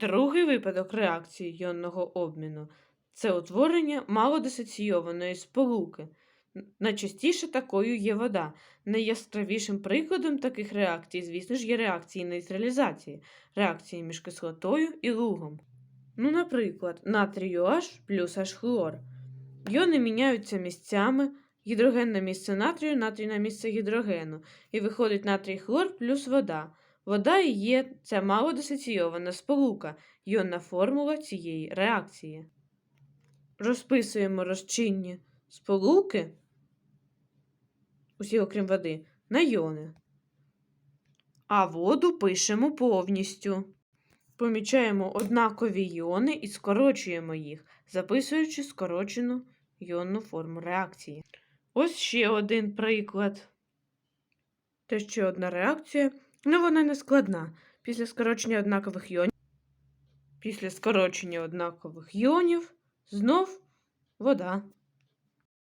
Другий випадок реакції йонного обміну це утворення малодисоційованої сполуки. Найчастіше такою є вода. Найяскравішим прикладом таких реакцій, звісно ж, є реакції нейтралізації, реакції між кислотою і лугом. Ну, наприклад, натрію H плюс H хлор. Йони міняються місцями, гідроген на місце натрію, натрій на місце гідрогену, і виходить натрій хлор плюс вода. Вода і є ця малодисоційована сполука, йонна формула цієї реакції. Розписуємо розчинні сполуки, усі окрім води, на йони. А воду пишемо повністю. Помічаємо однакові йони і скорочуємо їх, записуючи скорочену йонну форму реакції. Ось ще один приклад. Те ще одна реакція, але вона не складна. Після скорочення однакових йонів, після скорочення однакових йонів знов вода.